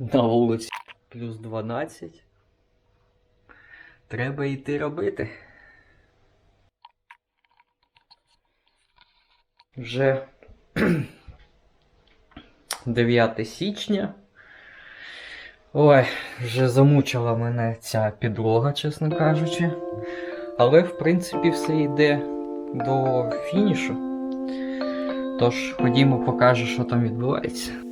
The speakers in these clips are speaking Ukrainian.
На вулиці плюс 12. Треба йти робити. Вже 9 січня. Ой, вже замучила мене ця підлога, чесно кажучи. Але, в принципі, все йде до фінішу. Тож, ходімо, покажу, що там відбувається.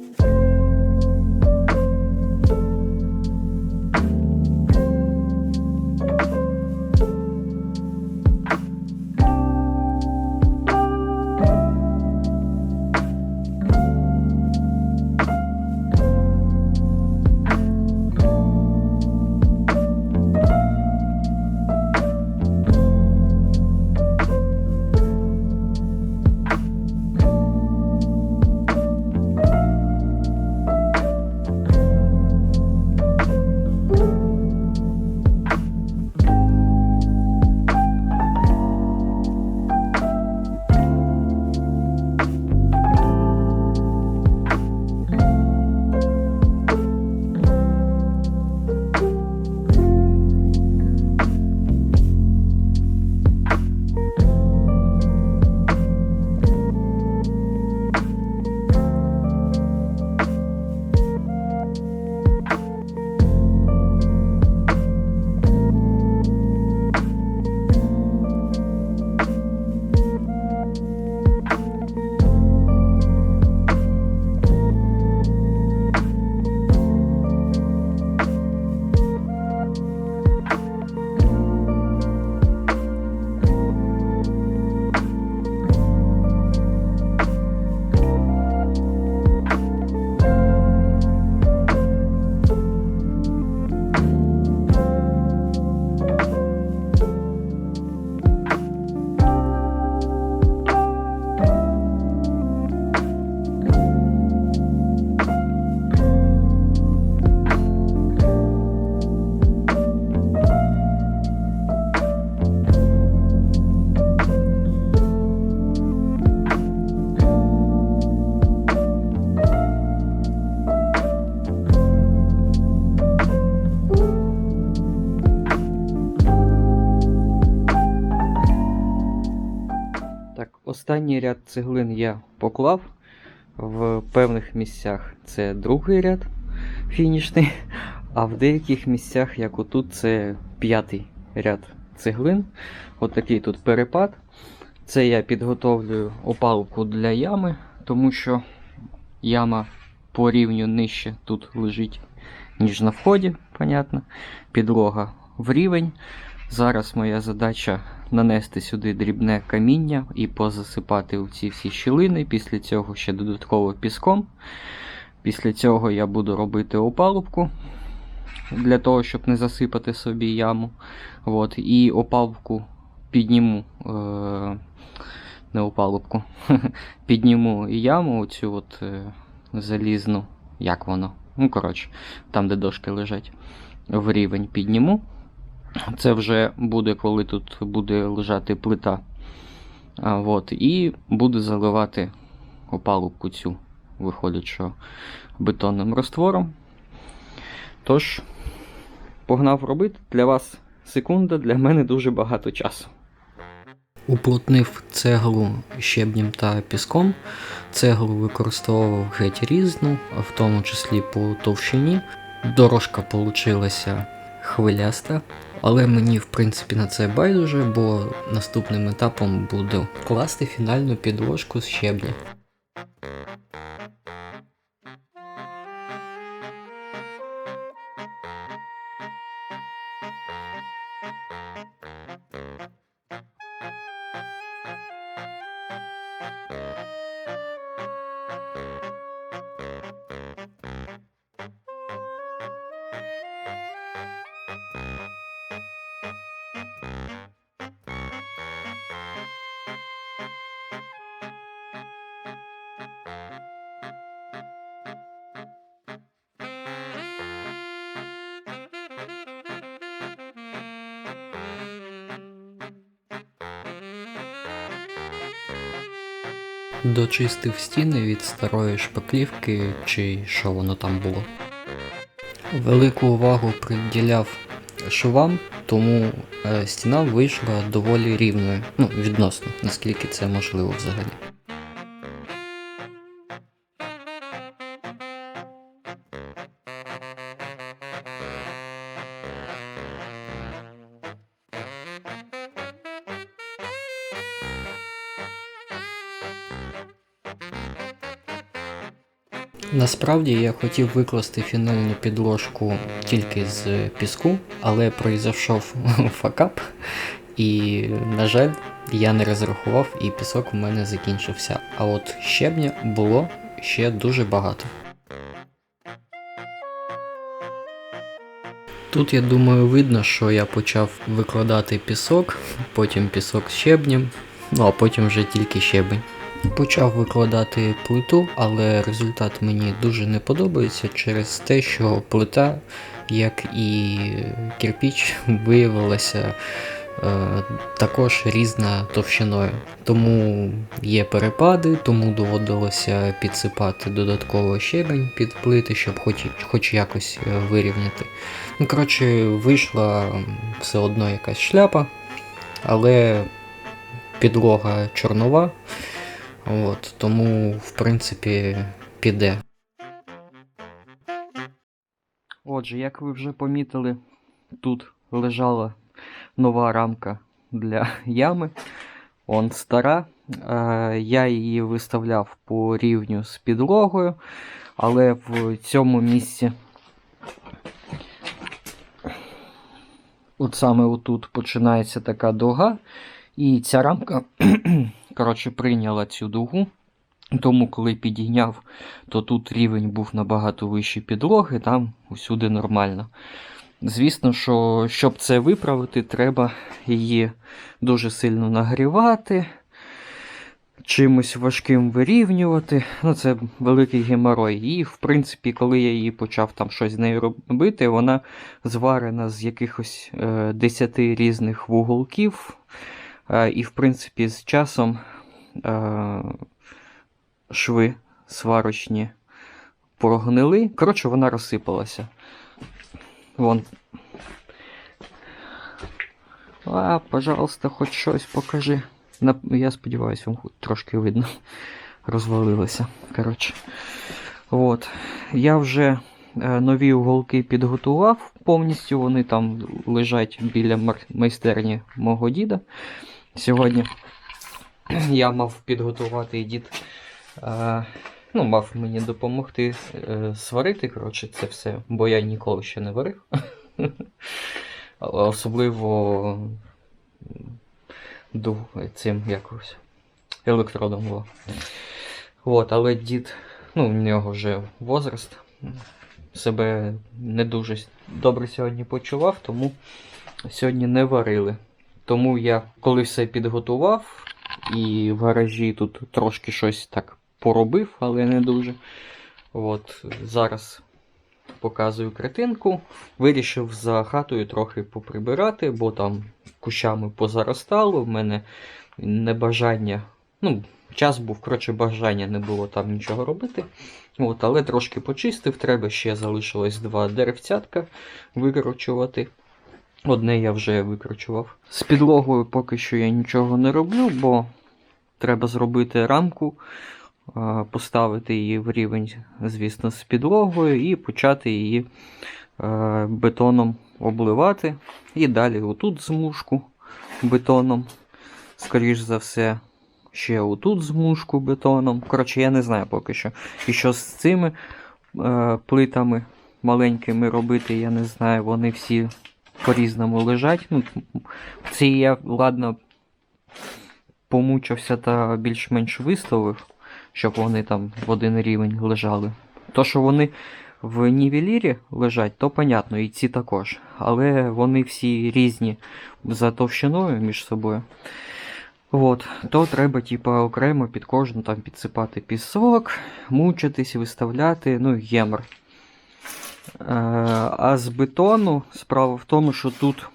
Так, останній ряд цеглин я поклав. В певних місцях це другий ряд фінішний, а в деяких місцях, як отут, це п'ятий ряд цеглин. От такий тут перепад. Це я підготовлюю опалубку для ями, тому що яма по рівню нижче тут лежить, ніж на вході, понятно. Підлога в рівень. Зараз моя задача нанести сюди дрібне каміння і позасипати в ці всі щілини. Після цього ще додатково піском. Після цього я буду робити опалубку для того, щоб не засипати собі яму. От, і опалубку підніму. Е- не опалубку. підніму яму, оцю от е- залізну. Як воно? Ну, коротше, там, де дошки лежать, в рівень підніму. Це вже буде, коли тут буде лежати плита. От, і буду заливати опалубку цю, виходить, що бетонним раствором. Тож, погнав робити. Для вас секунда, для мене дуже багато часу. Уплотнив цеглу щебнем та піском. Цеглу використовував геть різну, в тому числі по товщині. Дорожка получилася хвиляста, але мені в принципі на це байдуже, бо наступним етапом буду класти фінальну підложку з щебня. Дочистив стіни від старої шпаклівки, чи що воно там було. Велику увагу приділяв швам, тому е, стіна вийшла доволі рівною. Ну, відносно, наскільки це можливо взагалі. Насправді я хотів викласти фінальну підложку тільки з піску, але пройшов факап, і, на жаль, я не розрахував, і пісок у мене закінчився. А от щебня було ще дуже багато. Тут, я думаю, видно, що я почав викладати пісок, потім пісок з щебнем, ну а потім вже тільки щебень. Почав викладати плиту, але результат мені дуже не подобається через те, що плита, як і кирпіч, виявилася е, також різна товщиною. Тому є перепади, тому доводилося підсипати додатково щебень під плити, щоб хоч, хоч якось е, вирівняти. Ну, коротше, вийшла все одно якась шляпа, але підлога чорнова. От, тому, в принципі, піде. Отже, як ви вже помітили, тут лежала нова рамка для ями. Он стара. Е, Я її виставляв по рівню з підлогою, але в цьому місці. От саме отут починається така дуга, і ця рамка коротше, прийняла цю дугу. Тому, коли підійняв, то тут рівень був набагато вищий підлоги, там усюди нормально. Звісно, що щоб це виправити, треба її дуже сильно нагрівати, чимось важким вирівнювати. Ну, це великий геморой. І, в принципі, коли я її почав там щось з нею робити, вона зварена з якихось е, 10 різних вуголків. Е, і, в принципі, з часом е, шви сварочні прогнили. Коротше, вона розсипалася. Вон. А, пожалуйста, хоч щось покажи. Я сподіваюся, вам трошки видно. Розвалилося. Коротше. От. Я вже е, нові уголки підготував повністю. Вони там лежать біля майстерні мого діда. Сьогодні я мав підготувати дід. Е, ну, мав мені допомогти е, сварити, коротше, це все, бо я ніколи ще не варив. Особливо цим якось електродом. Во. От, але дід, ну, у нього вже возраст, себе не дуже добре сьогодні почував, тому сьогодні не варили. Тому я, коли все підготував, і в гаражі тут трошки щось так поробив, але не дуже. От, зараз показую картинку. Вирішив за хатою трохи поприбирати, бо там кущами позаростало. В мене небажання. Ну, час був, коротше, бажання не було там нічого робити. От, але трошки почистив, треба ще залишилось два деревцятка викорчувати. Одне я вже викручував. З підлогою поки що я нічого не роблю, бо треба зробити рамку, поставити її в рівень, звісно, з підлогою і почати її е, бетоном обливати. І далі отут змушку бетоном. Скоріш за все, ще отут змушку бетоном. Коротше, я не знаю поки що. І що з цими е, плитами маленькими робити, я не знаю. Вони всі по-різному лежать. Ну, ці я, ладно, помучився та більш-менш виставив, щоб вони там в один рівень лежали. То, що вони в нівелірі лежать, то понятно, і ці також. Але вони всі різні за товщиною між собою. От, то треба, типа, окремо під кожну там підсипати пісок, мучитись, виставляти, ну, гемор. Е, А з бетону справа в тому, що тут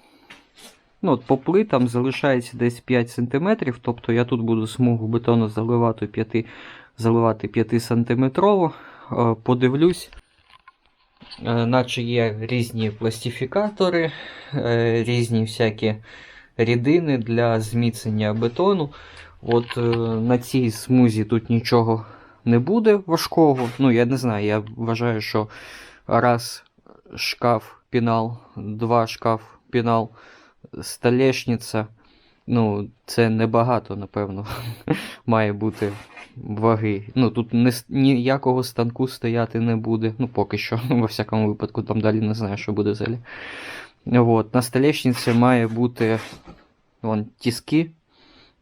ну, от по плитам залишається десь 5 см, тобто я тут буду смугу бетону заливати 5, заливати 5 сантиметрово. Е, Подивлюсь. е, наче є різні пластифікатори, різні всякі рідини для зміцнення бетону. От на цій смузі тут нічого не буде важкого. Ну, я не знаю, я вважаю, що раз шкаф пінал, два шкаф пінал, столешниця. Ну, це небагато, напевно, має бути ваги. Ну, тут не, ніякого станку стояти не буде. Ну, поки що, во всякому випадку, там далі не знаю, що буде взагалі. От, на столешниці має бути вон, тіски,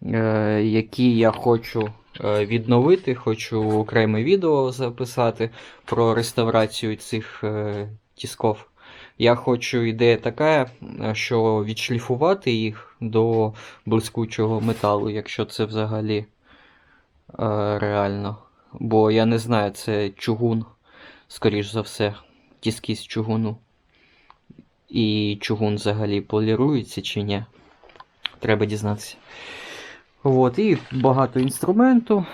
е, які я хочу відновити, хочу окреме відео записати про реставрацію цих е, тісков. Я хочу, ідея така, е, що відшліфувати їх до блискучого металу, якщо це взагалі е, реально. Бо я не знаю, це чугун, скоріш за все, тіски з чугуну. І чугун взагалі полірується чи ні. Треба дізнатися. От, і багато інструменту.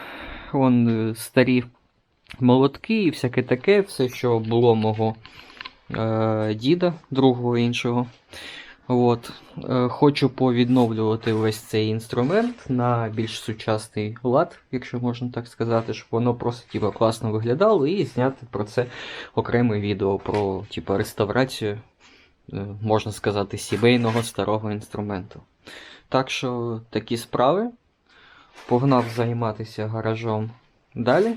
Вон е, старі молотки і всяке таке, все, що було мого е, діда, другого іншого. От. Е, хочу повідновлювати весь цей інструмент на більш сучасний лад, якщо можна так сказати, щоб воно просто типу, класно виглядало, і зняти про це окреме відео про типу, реставрацію, е, можна сказати, сімейного старого інструменту. Так що такі справи. Погнав займатися гаражом далі.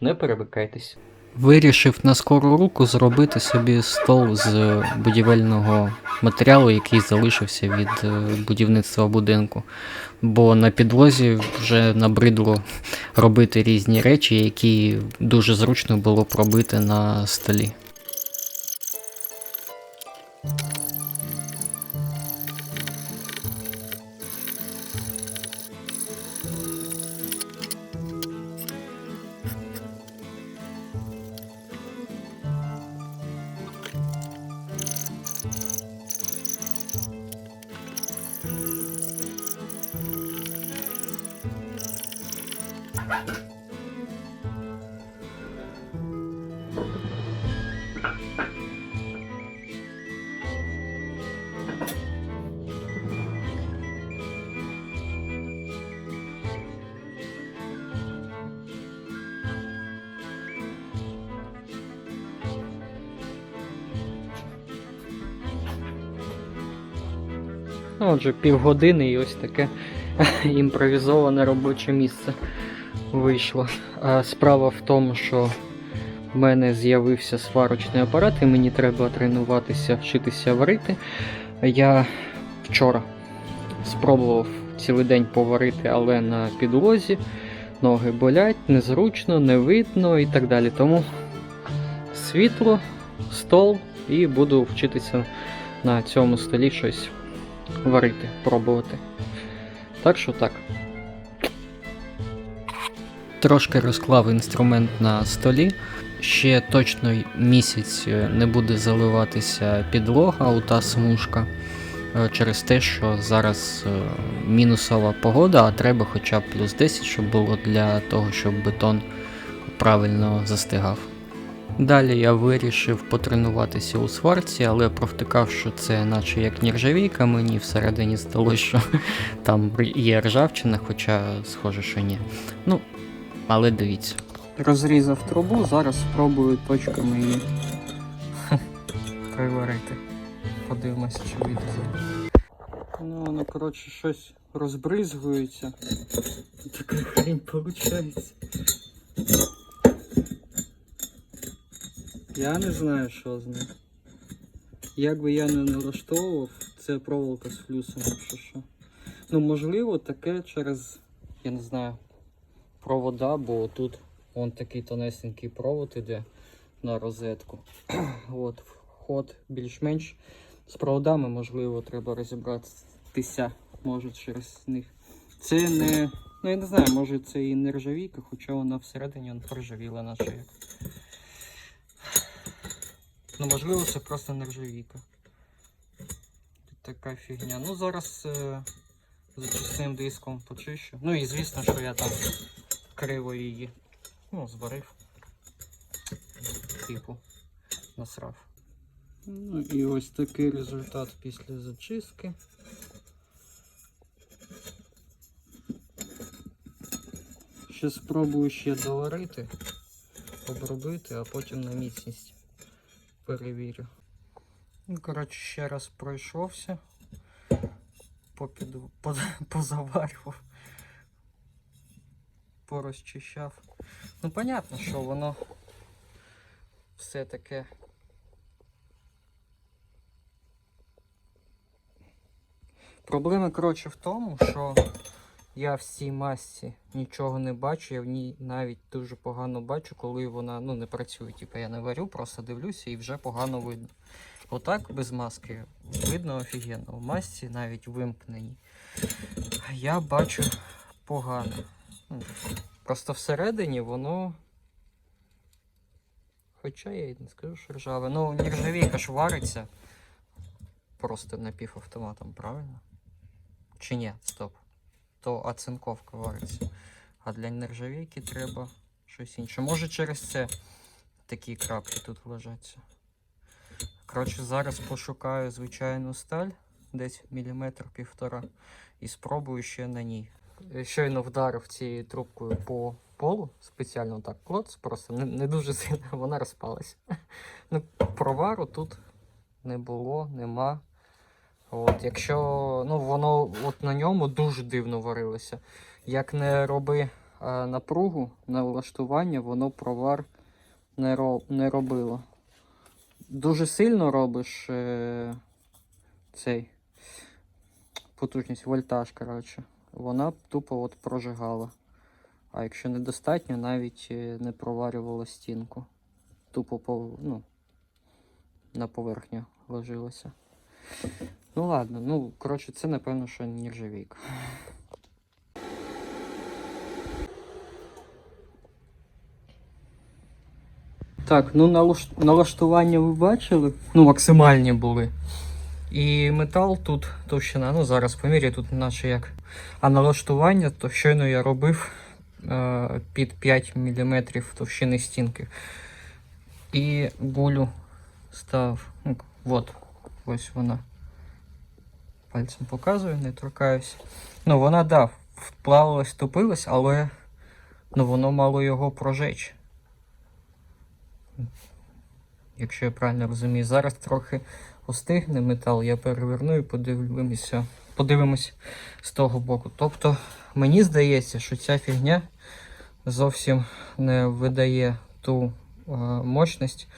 Не перемикайтесь. Вирішив на скору руку зробити собі стол з будівельного матеріалу, який залишився від е, будівництва будинку. Бо на підлозі вже набридло робити різні речі, які дуже зручно було б робити на столі. Ну, отже, півгодини і ось таке імпровізоване робоче місце вийшло. А справа в тому, що в мене з'явився сварочний апарат, і мені треба тренуватися, вчитися варити. Я вчора спробував цілий день поварити, але на підлозі. Ноги болять, незручно, не видно і так далі. Тому світло, стол і буду вчитися на цьому столі щось варити, пробувати. Так що так. Трошки розклав інструмент на столі. Ще точно місяць е, не буде заливатися підлога у та смужка е, через те, що зараз е, мінусова погода, а треба хоча б плюс 10, щоб було для того, щоб бетон правильно застигав. Далі я вирішив потренуватися у сварці, але провтикав, що це наче як нержавійка, мені всередині здалося, що там є ржавчина, хоча схоже, що ні. Ну, але дивіться. Розрізав трубу, зараз спробую точками її приварити. Подивимося, чи вийде. Ну, воно, коротше, щось розбризгується. Така хрень виходить. Я не знаю, що з ним. Як би я не налаштовував, це проволока з флюсом, якщо що. Ну, можливо, таке через, я не знаю, провода, бо тут вон такий тонесенький провод іде на розетку. От, вход більш-менш з проводами, можливо, треба розібратися, може через них. Це не. Ну я не знаю, може це і не ржавійка, хоча вона всередині вон проржавіла наче як. Ну, можливо, це просто нержавійка. Така фігня. Ну, зараз е, зачисним диском почищу. Ну і звісно, що я там криво її ну, зварив. Типу. насрав. Ну і ось такий результат після зачистки. Ще спробую ще доварити, обробити, а потім на міцність перевірю. Ну, коротше, ще раз пройшовся, попід... поз- позаварював, порозчищав. Ну, понятно, що воно все таке. Проблема, коротше, в тому, що я в цій масці нічого не бачу, я в ній навіть дуже погано бачу, коли вона ну, не працює. Типу я не варю, просто дивлюся і вже погано видно. Отак без маски видно офігенно. В масці навіть вимкнені. Я бачу погано. Ну, Просто всередині воно. Хоча я і не скажу, що ржаве. Ну, нержавійка ж вариться просто напівавтоматом, правильно? Чи ні? Стоп. То оцинковка вариться. А для нержавійки треба щось інше. Може через це такі краплі тут лежаться. Коротше, зараз пошукаю звичайну сталь, десь міліметр півтора, і спробую ще на ній. Е, Щойно вдарив цією трубкою по полу, спеціально так клоц, просто не, не дуже сильно вона розпалася. Ну, провару тут не було, нема. От, якщо ну, воно от на ньому дуже дивно варилося. Як не роби е, напругу на влаштування, воно провар не, ро, не робило. Дуже сильно робиш е, цей потужність, вольтаж, коротше. Вона тупо от прожигала. А якщо недостатньо, навіть е, не проварювала стінку. Тупо по, ну, на поверхню ложилося. Ну ладно, ну коротше, це напевно, що нержавійка. Так, ну налаш- налаштування ви бачили? Ну, максимальні були. І метал тут товщина, ну зараз поміряю, тут наче як. А налаштування, то щойно я робив е, під 5 мм товщини стінки. І булю став. Ну, от, ось вона. Пальцем показую, не торкаюсь. Ну, вона, да, вплавилась, топилась, але ну, воно мало його прожечь. Якщо я правильно розумію, зараз трохи остигне метал, я переверну і подивимося, подивимось з того боку. Тобто, мені здається, що ця фігня зовсім не видає ту е, мощність,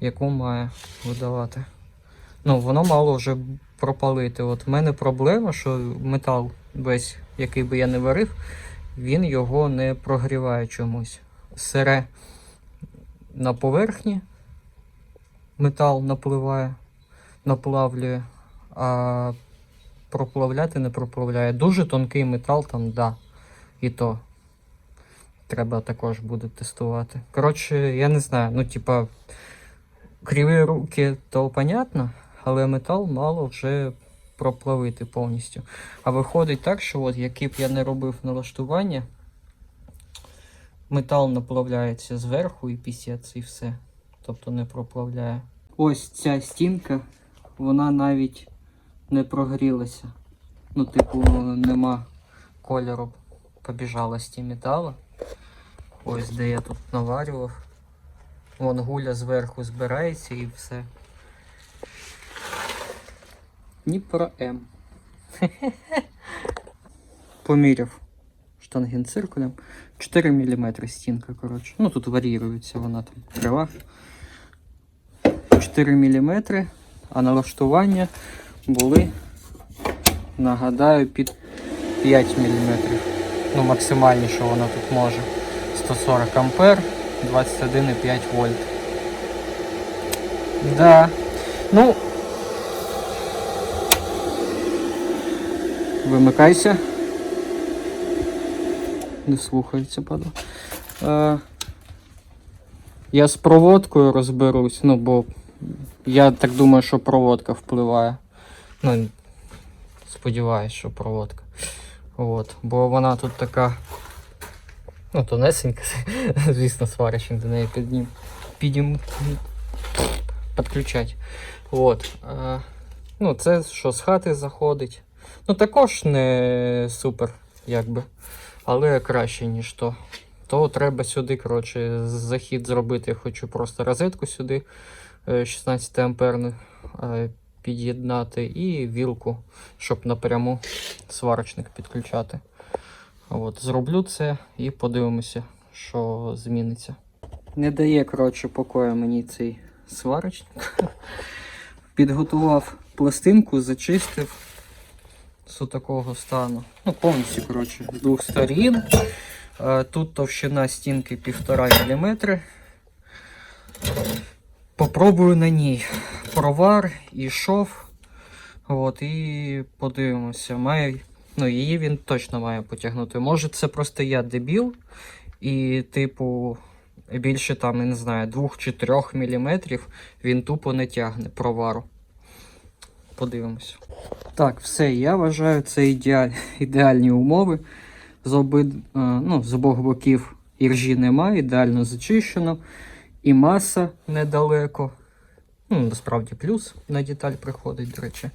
яку має видавати. Ну, воно мало вже пропалити. От в мене проблема, що метал весь, який би я не варив, він його не прогріває чомусь. Сире на поверхні метал напливає, наплавлює, а проплавляти не проплавляє. Дуже тонкий метал там, да. І то треба також буде тестувати. Коротше, я не знаю, ну, типа, криві руки, то понятно, але метал мало вже проплавити повністю. А виходить так, що от, який б я не робив налаштування, метал наплавляється зверху і після це і все. Тобто не проплавляє. Ось ця стінка, вона навіть не прогрілася. Ну, типу, нема кольору побіжалості металу. Ось де я тут наварював. Вон гуля зверху збирається і все. Дніпро М. Поміряв штангенциркулем. 4 мм стінка, коротше. Ну тут варіюється вона там крива. 4 мм, а налаштування були, нагадаю, під 5 мм. Ну, максимальні, що вона тут може. 140 ампер, 21,5 вольт. Да. Ну. Вимикайся. Не слухається, падла. Е, я з проводкою розберусь, ну бо я так думаю, що проводка впливає. Ну, сподіваюсь, що проводка. От, бо вона тут така. Ну, тонесенька, звісно, сварячим до неї піднім. Підім. підключати. От. А, ну, це що з хати заходить. Ну, також не супер, якби. Але краще, ніж то. То треба сюди, коротше, захід зробити. Я хочу просто розетку сюди е, 16 амперну е, під'єднати і вілку, щоб напряму сварочник підключати. От, зроблю це і подивимося, що зміниться. Не дає, коротше, покою мені цей сварочник. Підготував пластинку, зачистив з такого стану. Ну, повністю, коротше, з двох сторін. Е, Тут товщина стінки 1,5 мм. Попробую на ній провар і шов. От, і подивимося. Має, ну, її він точно має потягнути. Може, це просто я дебіл, і, типу, більше там, я не знаю, 2 чи 3 мм він тупо не тягне провару. Подивимося. Так, все, я вважаю, це ідеаль... ідеальні умови. З, обид... е, ну, з обох боків іржі немає, ідеально зачищено. І маса недалеко. Ну, насправді плюс на деталь приходить, до речі.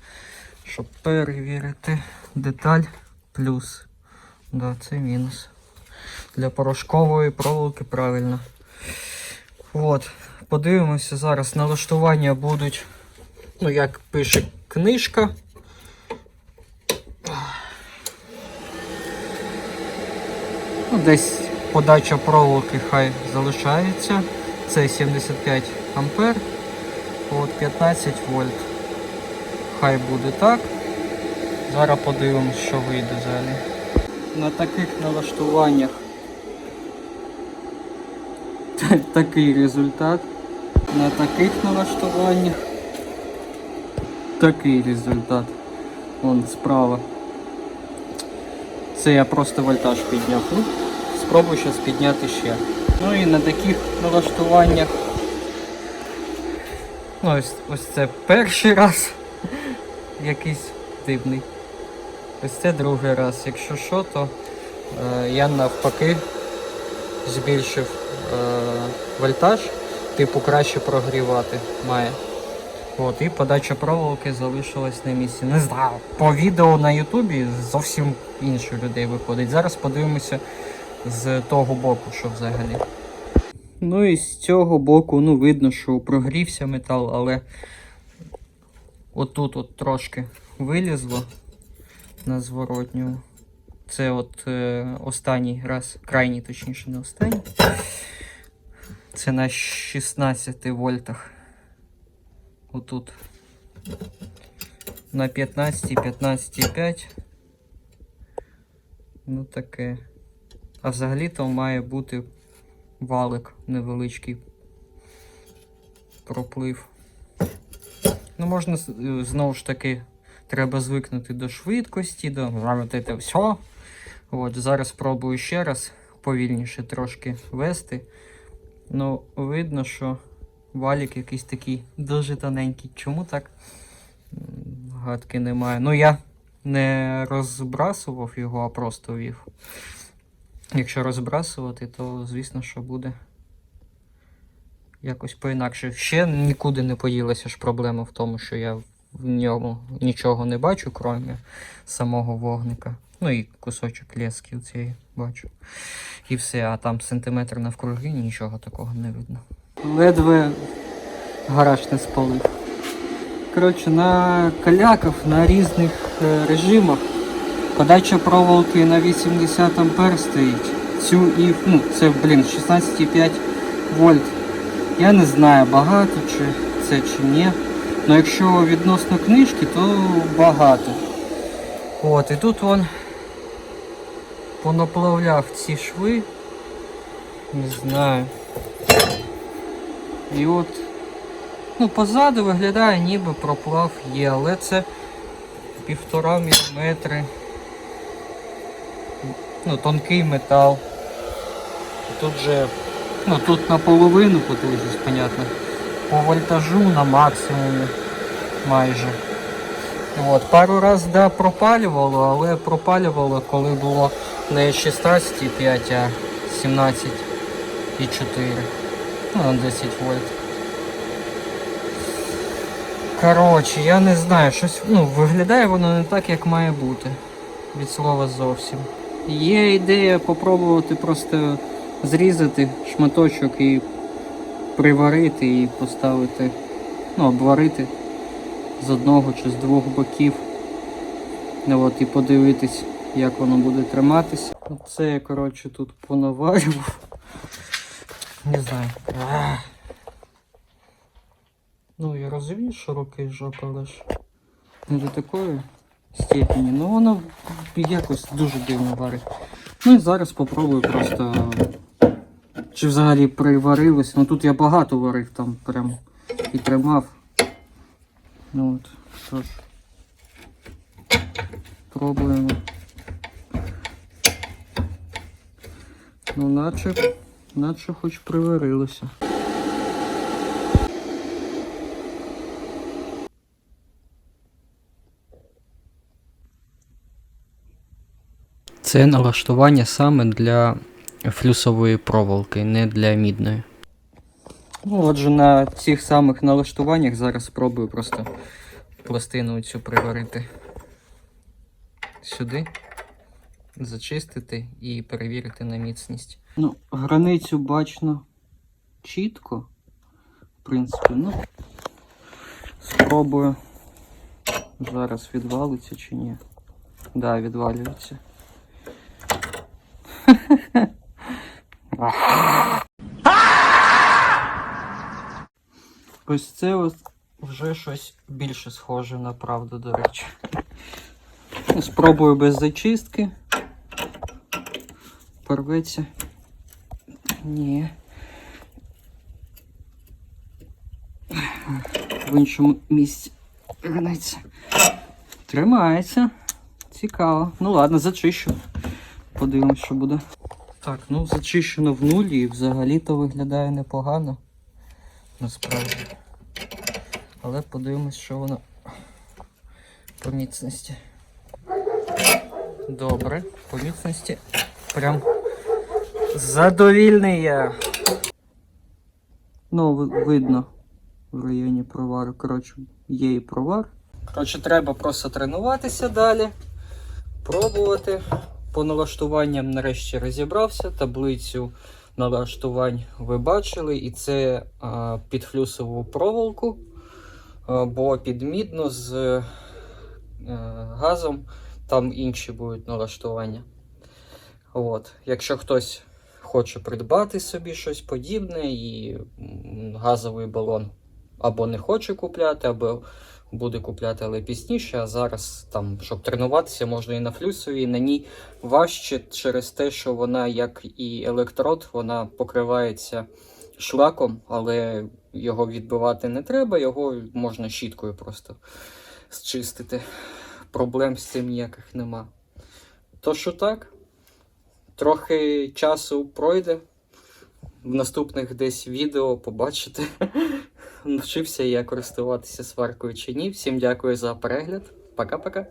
Щоб перевірити деталь плюс. Да, це мінус. Для порошкової проволоки правильно. От, подивимося зараз. Налаштування будуть, ну, як пише книжка. Ну, десь подача проволоки хай залишається. Це 75 ампер. От 15 вольт. Хай буде так. Зараз подивимось, що вийде взагалі. На таких налаштуваннях такий результат. На таких налаштуваннях такий результат. Вон справа. Це я просто вольтаж підняв. Ну, спробую зараз підняти ще. Ну і на таких налаштуваннях. Ну, ось, ось це перший раз якийсь дивний. Ось це другий раз. Якщо що, то е, я навпаки збільшив е, вольтаж, типу краще прогрівати має. От, і подача проволоки залишилась на місці. Не знаю, по відео на Ютубі зовсім інше людей виходить. Зараз подивимося з того боку, що взагалі. Ну і з цього боку, ну, видно, що прогрівся метал, але отут от трошки вилізло на зворотню. Це от е, останній раз, крайній, точніше, не останній. Це на 16 вольтах. Отут. На 15, 15,5. Ну таке. А взагалі-то має бути валик невеличкий проплив. Ну, можна е, знову ж таки, треба звикнути до швидкості, до це все. От, зараз спробую ще раз повільніше трошки вести. Ну, видно, що валік якийсь такий дуже тоненький. Чому так? Гадки немає. Ну, я не розбрасував його, а просто вів. Якщо розбрасувати, то звісно, що буде якось по-інакше. Ще нікуди не поділася ж проблема в тому, що я в ньому нічого не бачу, крім самого вогника. Ну і кусочок лески цієї бачу. І все, а там сантиметр навкруги нічого такого не видно. Ледве гараж не спалив. Коротше, на каляках на різних е, режимах подача проволоки на 80 ампер стоїть. Цю і, ну, це, блін, 16,5 вольт. Я не знаю, багато чи це чи ні. Ну якщо відносно книжки, то багато. От, і тут вон понаплавляв ці шви. Не знаю. І от, ну, позаду виглядає, ніби проплав є, але це півтора міліметри. Ну, тонкий метал. Тут же, ну тут наполовину потужність, понятно. По вольтажу на максимумі майже. От, пару раз да, пропалювало, але пропалювало, коли було не 16,5, а 17,4. Ну, 10 вольт. Коротше, я не знаю, щось ну, виглядає воно не так, як має бути. Від слова зовсім. Є ідея попробувати просто зрізати шматочок і приварити і поставити, ну, обварити з одного чи з двох боків. Ну, от, і подивитись, як воно буде триматися. Оце я, коротше, тут понаварював. Не знаю. Ну, я розумію, що руки жопа, ж не до такої степені. Ну воно якось дуже дивно варить. Ну і зараз попробую просто. Чи взагалі приварилось. Ну тут я багато варив там прям і тримав. Ну от, тож. Пробуємо. Ну, наче, наче хоч приварилося. Це налаштування саме для флюсової проволоки, не для мідної. Ну, отже, на цих самих налаштуваннях зараз спробую просто пластину цю приварити сюди, зачистити і перевірити на міцність. Ну, границю бачно чітко. В принципі, ну. Спробую. Зараз відвалиться чи ні. Да, відвалюється. Ось це от вже щось більше схоже на правду, до речі. Спробую без зачистки. Порветься. Ні. В іншому місці границя. Тримається. Цікаво. Ну ладно, зачищу. Подивимось, що буде. Так, ну зачищено в нулі і взагалі-то виглядає непогано. Насправді. Але подивимось, що воно по міцності. Добре, по міцності. Прям задовільний я. Ну, видно в районі провару. Коротше, є і провар. Коротше, треба просто тренуватися далі, пробувати. По налаштуванням нарешті розібрався. Таблицю налаштувань ви бачили, і це а, під флюсову проволоку, а, бо під мідну з е, газом там інші будуть налаштування. От. Якщо хтось хоче придбати собі щось подібне і газовий балон або не хоче купляти, або буде купляти, але пізніше, а зараз, там, щоб тренуватися, можна і на флюсовій, і на ній важче через те, що вона, як і електрод, вона покривається шлаком, але його відбивати не треба, його можна щіткою просто зчистити. Проблем з цим ніяких нема. То що так, трохи часу пройде. В наступних десь відео побачите, навчився я користуватися сваркою чи ні. Всім дякую за перегляд. Пока-пока.